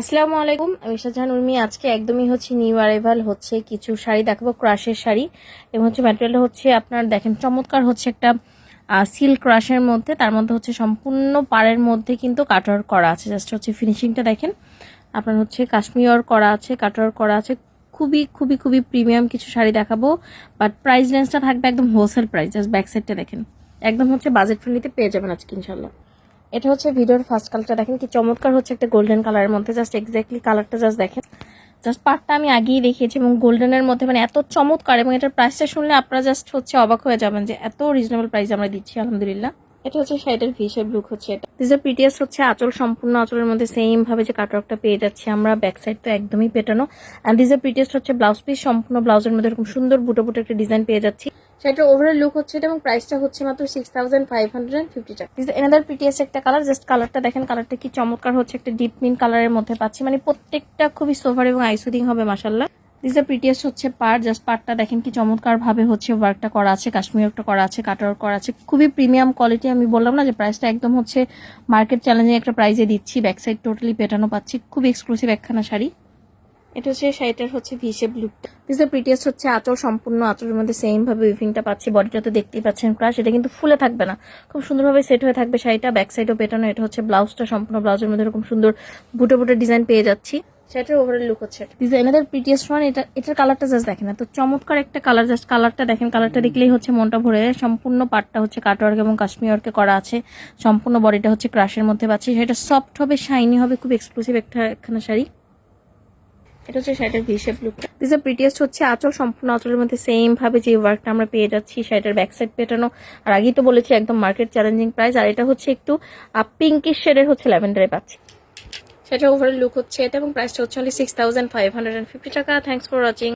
আসসালামু আলাইকুম, আমি শাহজাহান উর্মি। আজকে একদমই হচ্ছে নিউ অ্যারাইভাল হচ্ছে কিছু শাড়ি দেখাবো ক্রাশের শাড়ি। এবং হচ্ছে ম্যাটেরিয়াল হচ্ছে আপনার দেখেন, চমৎকার হচ্ছে একটা সিল্ক ক্রাশের মধ্যে। তার মধ্যে হচ্ছে সম্পূর্ণ পাড়ের মধ্যে কিন্তু কাটার করা আছে। জাস্ট হচ্ছে ফিনিশিংটা দেখেন। আপনার হচ্ছে কাশ্মীর করা আছে কাটার করা আছে। খুবই খুবই খুবই প্রিমিয়াম কিছু শাড়ি দেখাবো। বাট প্রাইস রেঞ্জটা থাকবে একদম হোলসেল প্রাইস জাস্ট ব্যাক সাইডটা দেখেন। একদম হচ্ছে বাজেট ফ্রেন্ডলিতে পেয়ে যাবেন আজকে ইনশাল্লাহ এটা হচ্ছে ভিডিওর ফার্স্ট কালারটা দেখেন কি চমৎকার হচ্ছে একটা গোল্ডেন কালারের মধ্যে জাস্ট এক্স্যাক্টলি কালারটা জাস্ট দেখেন। জাস্ট পার্টটা আমি আগেই দেখিয়েছি এবং গোল্ডেনের মধ্যে মানে এত চমৎকার এবং এটার প্রাইসটা শুনলে আপনারা জাস্ট হচ্ছে অবাক হয়ে যাবেন যে এত রিজনেবল প্রাইস আমরা দিচ্ছি, আলহামদুলিল্লাহ। এটা হচ্ছে শাড়িটার ভিসের লুক হচ্ছে এটা। দিস এর পিটিএস হচ্ছে আঁচল সম্পূর্ণ আঁচলের মধ্যে সেম ভাবে যে কাটওয়ার্কটা পেয়ে যাচ্ছি আমরা ব্যাক সাইড তো একদমই পেটানো অ্যান্ড দিস পিটিএস হচ্ছে ব্লাউজ পিস সম্পূর্ণ ব্লাউজের মধ্যে এরকম সুন্দর বুটো বুটো একটা ডিজাইন পেয়ে যাচ্ছি। সেটার ওভারঅল লুক হচ্ছে এটা এবং প্রাইসটা হচ্ছে মাত্র six thousand five hundred fifty টাকা এনাদার পিটিএস একটা কালার জাস্ট কালারটা দেখেন কালারটা কি চমৎকার হচ্ছে একটা ডিপ মিন কালারের মধ্যে পাচ্ছি। মানে প্রত্যেকটা খুবই সোভার এবং আইসুদিং হবে মাসাল্লাহ দিস এর প্রিটিয়াস হচ্ছে পার জাস্ট পারটা দেখেন কি চমৎকার ভাবে হচ্ছে ওয়ার্কটা করা আছে কাশ্মীর ওয়ার্কটা করা আছে কাটার করা আছে। খুবই প্রিমিয়াম কোয়ালিটি আমি বললাম না যে প্রাইসটা একদম হচ্ছে মার্কেট চ্যালেঞ্জিং একটা প্রাইজে দিচ্ছি ব্যাক সাইড টোটালি পেটানো পাচ্ছি। খুব এক্সক্লুসিভ একখানা শাড়ি। এটা হচ্ছে শাড়িটার হচ্ছে ভিশেপ লুকটা দিস এর প্রিটিয়াস হচ্ছে আঁচল, সম্পূর্ণ আঁচলের মধ্যে সেম ভাবে উইভিংটা পাচ্ছি বডিটা তো দেখতেই পাচ্ছেন ক্রাশ এটা কিন্তু ফুলে থাকবে না। খুব সুন্দরভাবে সেট হয়ে থাকবে শাড়িটা ব্যাক সাইডও পেটানো এটা হচ্ছে ব্লাউজটা সম্পূর্ণ ব্লাউজের মধ্যে এরকম সুন্দর বুটো বুটো ডিজাইন পেয়ে যাচ্ছি। সেটার ওভারঅল লুক হচ্ছে ডিজাইনাদের প্রিটিয়াস ওয়ান এটা এটার কালারটা জাস্ট দেখেন না। তো চমৎকার একটা কালার জাস্ট কালারটা দেখেন। কালারটা দেখলেই হচ্ছে মনটা ভরে যায়। সম্পূর্ণ পাটটা হচ্ছে কাটওয়ার্ক এবং কাশ্মীর ওয়ার্কে করা আছে। সম্পূর্ণ বডিটা হচ্ছে ক্রাশের মধ্যে পাচ্ছি। সেটা সফট হবে শাইনি হবে খুব এক্সক্লুসিভ একটা একখানা শাড়ি। এটা হচ্ছে শাড়িটার ভিশেপ লুক দিস এর প্রিটিয়েস্ট হচ্ছে আঁচল সম্পূর্ণ আঁচলের মধ্যে সেম ভাবে যে ওয়ার্কটা আমরা পেয়ে যাচ্ছি শাড়িটার ব্যাক সাইড পেটানো আর আগেই তো বলেছি একদম মার্কেট চ্যালেঞ্জিং প্রাইস আর এটা হচ্ছে একটু পিঙ্কিশ শেডের হচ্ছে ল্যাভেন্ডারে পাচ্ছি। সেটা ওভারঅল লুক হচ্ছে এটা এবং প্রাইসটা হচ্ছে only six thousand five hundred fifty টাকা। Thanks for watching